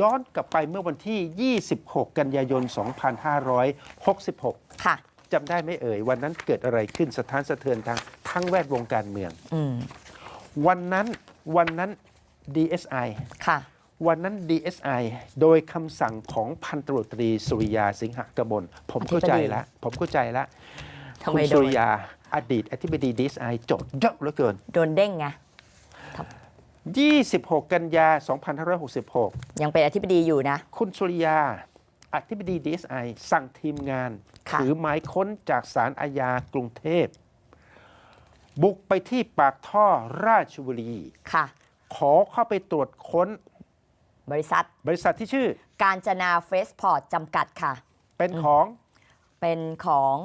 ย้อนกลับไปเมื่อวันที่ 26 กันยายน 2566 ค่ะจำได้ไหมเอ่ย วันนั้นเกิดอะไรขึ้นสถานสะเทือนทางทั้งแวดวงการเมือง อืมวันนั้นวันนั้น DSI ค่ะ วันนั้น DSI โดยคำสั่งของพันตำรวจตรีสุริยาสิงหกมลผมเข้าใจแล้ว ผมเข้าใจแล้วทำคุไมณโดสุนริยาอดีตอธิบดี DSI จดเยอะเหลือเกิน โดนเด้งไง 26 กันยา 2566 ยังเป็นอธิบดีอยู่นะ คุณสุริยา อธิบดี DSI สั่งทีมงานค่ะถือหมายค้นจากศาลอาญากรุงเทพ บุกไปที่ปากท่อราชบุรีค่ะ ขอเข้าไปตรวจค้น บริษัท บริษัทที่ชื่อ การจนาเฟสพอร์ตจำกัดค่ะ เป็นของเป็นของ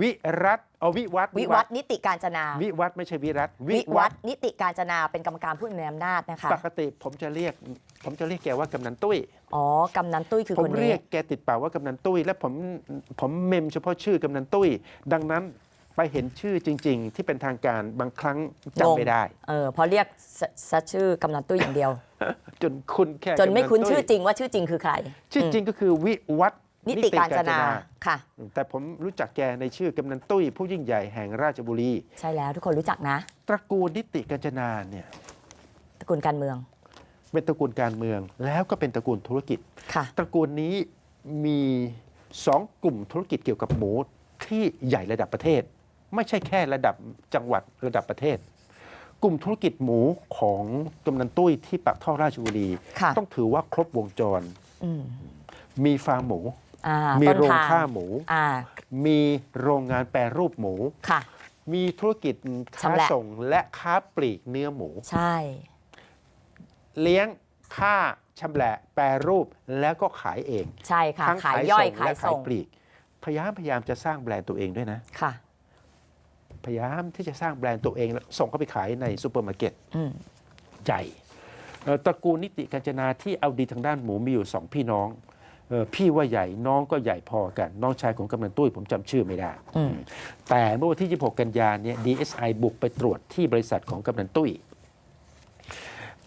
วิรัต เอาวิวัฒน์วิวัฒน์นิติการจนา วิวัฒน์ไม่ใช่วิรัตวิวัฒน์นิติการจนาเป็นกรรมการผู้มีอำนาจนะคะปกติผมจะเรียก ผมจะเรียกแกว่ากำนันตุ้ยอ๋อกำนันตุ้ยคือผมคนเรีนี้ยกแกติดปากว่ากำนันตุ้ย และผมผมเมมเฉพาะชื่อกำนันตุ้ย ดังนั้นไปเห็นชื่อจริง ๆ ที่เป็นทางการบางครั้งจำไม่ได้เออพอเรียกซะซะชื่อกำนันตุ้ยอย่างเดียว จนคุณแค่จนไม่กำคุ้นตุ้ยชื่อจริงว่าชื่อจริงคือใคร ชื่อจริงก็คือวิวัฒน์ นิติการจนาค่ะ แต่ผมรู้จักแกในชื่อกำนันตุ้ยผู้ยิ่งใหญ่แห่งราชบุรี ใช่แล้วทุกคนรู้จักนะ ตระกูลนิติการจนาเนี่ยตระกูลการเมือง เป็นตระกูลการเมืองแล้วก็เป็นตระกูลธุรกิจ ค่ะ ตระกูลนี้มีสองกลุ่มธุรกิจเกี่ยวกับหมูที่ใหญ่ระดับประเทศ ไม่ใช่แค่ระดับจังหวัดระดับประเทศ กลุ่มธุรกิจหมูของกำนันตุ้ยที่ปากท่อราชบุรี ค่ะ ต้องถือว่าครบวงจร อืม มีฟาร์มหมู อ่ามีต้นโรงทางฆ่าหมู อ่ามีโรงงานแปรรูปหมู ค่ะ มีธุรกิจค้าชำแหละ ส่งและค้าปลีกเนื้อหมู ใช่ เลี้ยงค่าชำแหละแปรรูปแล้วก็ขายเอง ใช่ค่ะ ทั้งขายย่อยส่งขาและยขายส่งปลีก พยายามพยายามจะสร้างแบรนด์ตัวเองด้วยนะ ค่ะ พยายามที่จะสร้างแบรนด์ตัวเองแล้วส่งเข้าไปขายในซูเปอร์มาร์เก็ตอืม ใหญ่เอ่อตระกูลนิติการจนาที่เอาดีทางด้านหมูมีอยู่สองพี่น้องเอ่อ พี่ว่าใหญ่น้องก็ใหญ่พอกัน น้องชายของกำนันตุ้ยผมจำชื่อไม่ได้อืมแต่เมื่อวันที่ 26 กันยายนเนี่ย DSI บุกไปตรวจที่บริษัทของกำนันตุ้ย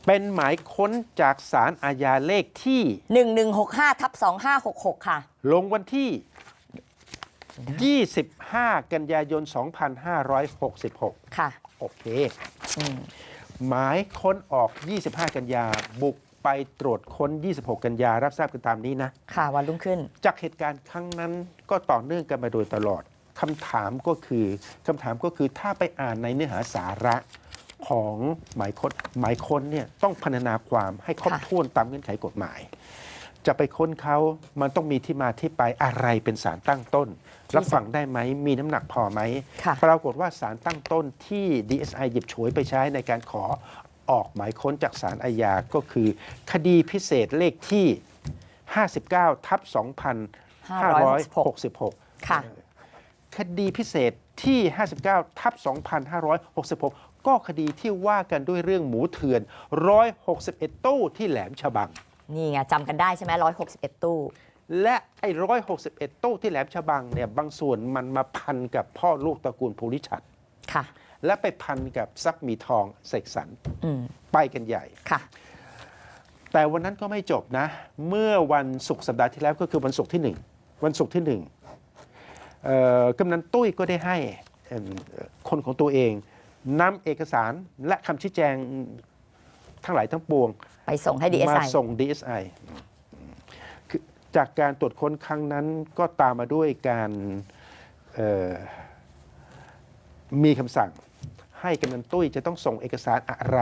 เป็นหมายค้นจากสารอาญาเลขที่หนึ่งหนึ่งหกห้าทับสองห้าหกหกค่ะ ลงวันที่ 25 กันยายน 2566 ค่ะ โอเคอืมหมายค้นออก 25 กันยาบุก ไปตรวจค้น 26 กันยารับทราบกันตามนี้นะ ค่ะวันรุ่งขึ้น จากเหตุการณ์ครั้งนั้นก็ต่อเนื่องกันมาโดยตลอดคำถามก็คือคำถามก็คือถ้าไปอ่านในเนื้อหาสาระของหมายค้นหมายค้นเนี่ยต้องพรรณนาความให้ครบค่ะถ้วนตามเงื่อนไขกฎหมาย จะไปค้นเขามันต้องมีที่มาที่ไปอะไรเป็นสารตั้งต้น รับฟังได้ไหมมีน้ำหนักพอไหมค่ะปรากฏว่าสารตั้งต้นที่ DSI หยิบฉวยไปใช้ในการขอ ออกหมายค้นจากสารอาญาก็คือ คดีพิเศษเลขที่ 59 ทับ 2566 ค่ะ คดีพิเศษที่ 59 ทับ 2566 ก็คดีที่ว่ากันด้วยเรื่องหมูเถื่อน 161 ตู้ที่แหลมฉบัง นี่ไงจำกันได้ใช่ไหมร้อยหกสิบเอ็ดตู้ และไอ้ 161 ตู้ที่แหลมฉบังเนี่ยบางส่วนมันมาพันกับพ่อลูกตระกูลภูริชัด ค่ะ และไปพันกับซักมีทองเสกสรรอืมไปกันใหญ่ ค่ะ แต่วันนั้นก็ไม่จบนะ เมื่อวันศุกร์สัปดาห์ที่แล้วก็คือวันศุกร์ที่หนึ่งวันศุกร์ที่หนึ่งเอ่อกำนันตุ้ยก็ได้ให้เอิ่มคนของตัวเองนำเอกสารและคำชี้แจงทั้งหลายทั้งปวง ไปส่งให้มา DSI ส่ง DSI คือจากการตรวจค้นครั้งนั้นก็ตามมาด้วยการเอ่อ มีคำสั่งให้กำนันตุ้ยจะต้องส่งเอกสารอะไร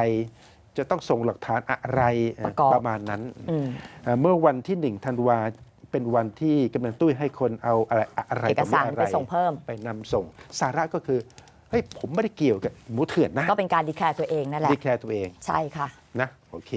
จะต้องส่งหลักฐานอะไรเอ่อประกอบ ประมาณนั้นอืม เอ่อเมื่อวันที่หนึ่งธันวาเป็นวันที่กำนันตุ้ยให้คนเอาอะไรอะไรเอกสารต่อมีไปส่งเพิ่ม ไปนำส่ง สาระก็คือเฮ้ยผมไม่ได้เกี่ยวกับหมูเถื่อนนะก็เป็นการดีแคลร์ตัวเองนั่นแหละ ดีแคร์ตัวเองใช่ค่ะ นะโอเค